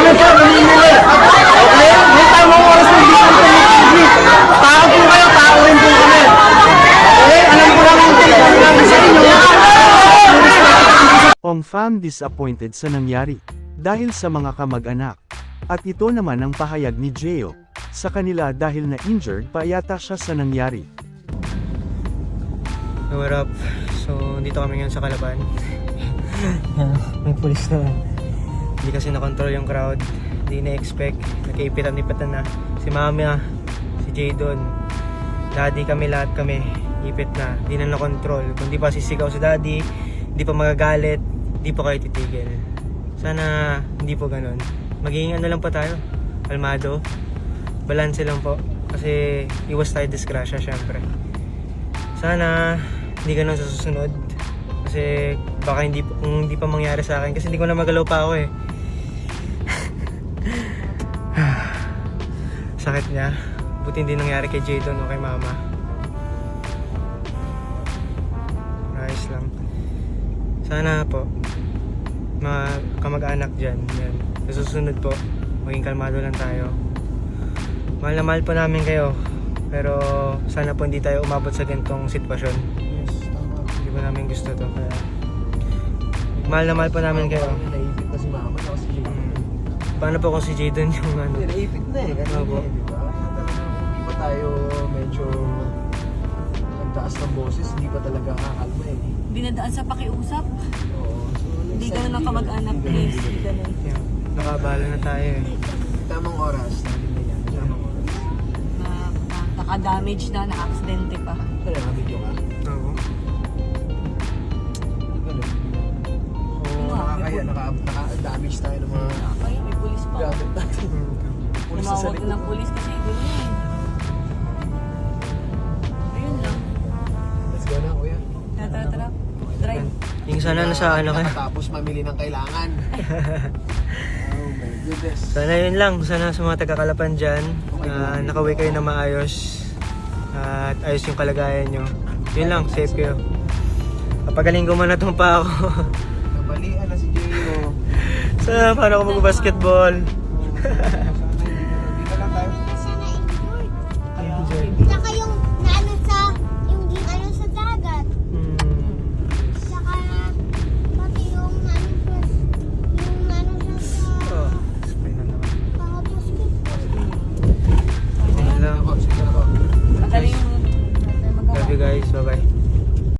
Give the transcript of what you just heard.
po, kami po namimili. Okay? May tamang oras ng TV. Tao po kayo, tao rin po kami. Okay? Alam ko lang ang tinatawag namin sa inyo. Ong Pham disappointed sa nangyari dahil sa mga kamag-anak. At ito naman ang pahayag ni Jeo sa kanila dahil na injured pa yata siya sa nangyari. What up? So, dito kami ngayon sa Kalaban. May pulis naman. Hindi kasi na-control yung crowd. Hindi na-expect. Nagkaipitan-ipatan na. Si Mami ah, si Jadon. Daddy kami, lahat kami. Ipit na. Hindi na na-control. Kung di pa sisigaw si Daddy, hindi pa magagalit, hindi pa kayo titigil. Sana hindi po ganun. Magiging ano lang po tayo. Kalmado. Balanse lang po. Kasi iwas tayo disgrasya syempre. Sana hindi ganun sa susunod. Kasi baka hindi, kung hindi pa mangyari sa akin. Kasi hindi ko na magalaw pa ako eh. Sakit niya. Buti hindi nangyari kay Jadon o kay Mama. Ayos lang. Sana po, mga kamag-anak dyan, yan. Sa susunod po, maging kalmado lang tayo. Mahal na mahal po namin kayo. Pero sana po hindi tayo umabot sa ganitong sitwasyon. Yes, tama. Hindi po namin gusto to. Kaya, mahal na mahal po namin kayo. Paano po kung si Jadon yung ano? Hindi, naipit na eh. Kanina Opo. eh, di ba? Hindi pa tayo medyo nagtaas ng boses, hindi pa talaga kakalma eh. Dinadaan sa pakiusap. Oo. So, next Hindi time, ganun ang kamag-anak, hindi please. ganun. Hindi ganun. Yan. Nakabala na tayo eh. Tamang oras. Tamang oras. Na, na, naka-damage na, na-aksidente pa. Naka, naka-damage tayo ng mga Ay, may pulis pa. gamit natin. Pulis sa Tumawag likod. na ng pulis kasi ganyan. Ayun lang. Let's go na, kuya. Tara, tara, tara. Drive. Yung sana nasa ano ka. Tapos mamili ng kailangan. oh my goodness. Sana yun lang. Sana sa mga taga-Kalapan dyan, na nakaway kayo na maayos. At ayos yung kalagayan nyo. Yun lang, safe kayo. Kapagaling ko man itong pa ako. Nabalian na si J.O. Sana paano ako mag-basketball.